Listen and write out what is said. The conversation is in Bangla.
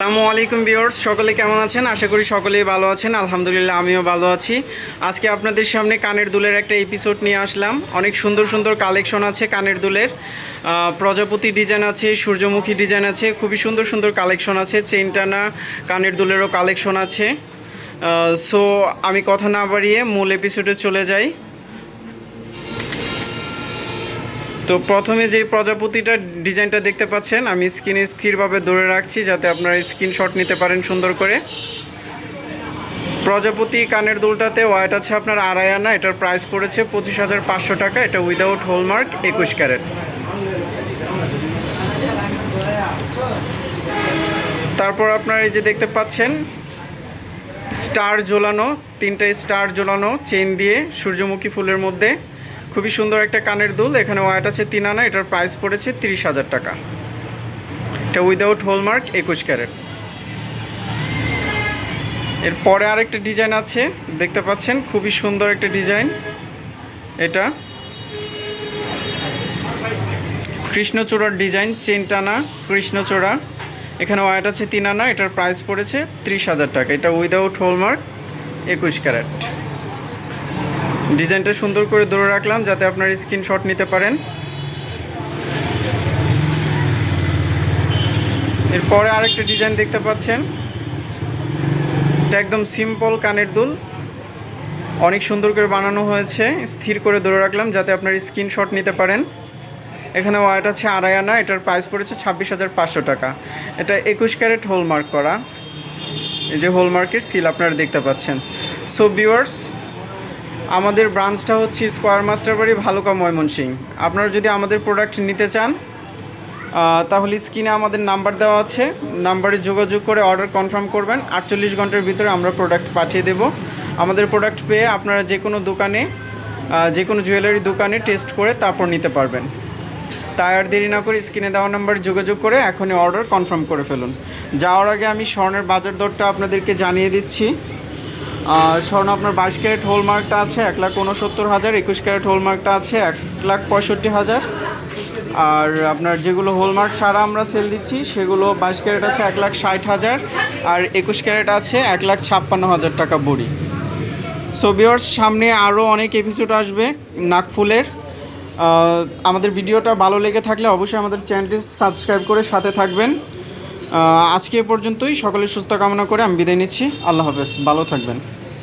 আসসালামু আলাইকুম ভিউয়ার্স, সকলে কেমন আছেন? আশা করি সকলেই ভালো আছেন। আলহামদুলিল্লাহ, আমিও ভালো আছি। আজকে আপনাদের সামনে কানের দুলের একটা এপিসোড নিয়ে আসলাম। অনেক সুন্দর সুন্দর কালেকশন আছে কানের দুলের। প্রজাপতি ডিজাইন আছে, সূর্যমুখী ডিজাইন আছে, খুবই সুন্দর সুন্দর কালেকশন আছে। চেইন টানা কানের দুলেরও কালেকশন আছে। সো আমি কথা না বাড়িয়ে মূল এপিসোডে চলে যাই। তো প্রথমে যে প্রজাপতিটা ডিজাইনটা দেখতে পাচ্ছেন, আমি স্ক্রিনে স্থিরভাবে ধরে রাখছি যাতে আপনারা স্ক্রিনশট নিতে পারেন সুন্দর করে। প্রজাপতি কানের দুলটাতে ওয়াইট আছে আপনার আড়াই আনা, এটার প্রাইস পড়েছে পঁচিশ হাজার পাঁচশো টাকা, এটা উইদাউট হোলমার্ক একুশ ক্যারেট। তারপর আপনার এই যে দেখতে পাচ্ছেন স্টার ঝোলানো, তিনটে স্টার ঝোলানো চেন দিয়ে সূর্যমুখী ফুলের মধ্যে। খুবই সুন্দর একটা কানের দুল, এখানে ওয়াইট আছে তিন আনা, এটার প্রাইস পড়েছে তিরিশ হাজার টাকা। এটা উইদাউট হলমার্ক একুশ ক্যারেট। এরপরে আরেকটা ডিজাইন আছে, দেখতে পাচ্ছেন, খুবই সুন্দর একটা ডিজাইন এটা কৃষ্ণচূড়ার ডিজাইন চেন টানা কৃষ্ণচূড়া। এখানে ওয়াইট আছে তিন আনা, এটার প্রাইস পড়েছে ত্রিশ হাজার টাকা। এটা উইদাউট হলমার্ক একুশ ক্যারেট। ডিজাইনটা সুন্দর করে ধরে রাখলাম যাতে আপনার স্ক্রিনশট নিতে পারেন। এরপরে আরেকটা ডিজাইন দেখতে পাচ্ছেন। এটা একদম সিম্পল কানের দুল। অনেক সুন্দর করে বানানো হয়েছে। স্থির করে ধরে রাখলাম যাতে আপনার স্ক্রিনশট নিতে পারেন। এখানে ওয়াইট আছে আড়াই আনা এটার প্রাইস পড়েছে ছাব্বিশ হাজার পাঁচশো টাকা। এটা একুশ ক্যারেট হোলমার্ক করা। এই যে হোলমার্কের সিল আপনারা দেখতে পাচ্ছেন। সো ভিউয়ার্স আমাদের ব্রাঞ্চটা হচ্ছে স্কোয়ার মাস্টার বাড়ি ভালুকা ময়মনসিং। আপনারা যদি আমাদের প্রোডাক্ট নিতে চান তাহলে স্ক্রিনে আমাদের নাম্বার দেওয়া আছে। নাম্বারে যোগাযোগ করে অর্ডার কনফার্ম করবেন। আটচল্লিশ ঘণ্টার ভিতরে আমরা প্রোডাক্ট পাঠিয়ে দেব। আমাদের প্রোডাক্ট পেয়ে আপনারা যে কোনো দোকানে যে কোনো জুয়েলারি দোকানে টেস্ট করে তারপর নিতে পারবেন। তাই আর দেরি না করে স্ক্রিনে দেওয়া নাম্বারে যোগাযোগ করে এখনই অর্ডার কনফার্ম করে ফেলুন। যাওয়ার আগে আমি স্বর্ণের বাজার দরটা আপনাদেরকে জানিয়ে দিচ্ছি। স্বর্ণ আপনার বাইশ ক্যারেট হোলমার্কটা আছে এক লাখ উনসত্তর হাজার, একুশ ক্যারেট হোলমার্কটা আছে এক লাখ পঁয়ষট্টি হাজার। আর আপনার যেগুলো হোলমার্ক ছাড়া আমরা সেল দিচ্ছি, সেগুলো বাইশ ক্যারেট আছে এক লাখ ষাট হাজার, আর একুশ ক্যারেট আছে এক লাখ ছাপ্পান্ন হাজার টাকা বড়ি। সো ভিউয়ার্স সামনে আরও অনেক এপিসোড আসবে নাকফুলের আমাদের ভিডিওটা ভালো লেগে থাকলে অবশ্যই আমাদের চ্যানেলটি সাবস্ক্রাইব করে সাথে থাকবেন। আজকে এ পর্যন্তই। সকলের সুস্থ কামনা করে আমি বিদায় নিচ্ছি। আল্লাহ হাফেজ। ভালো থাকবেন।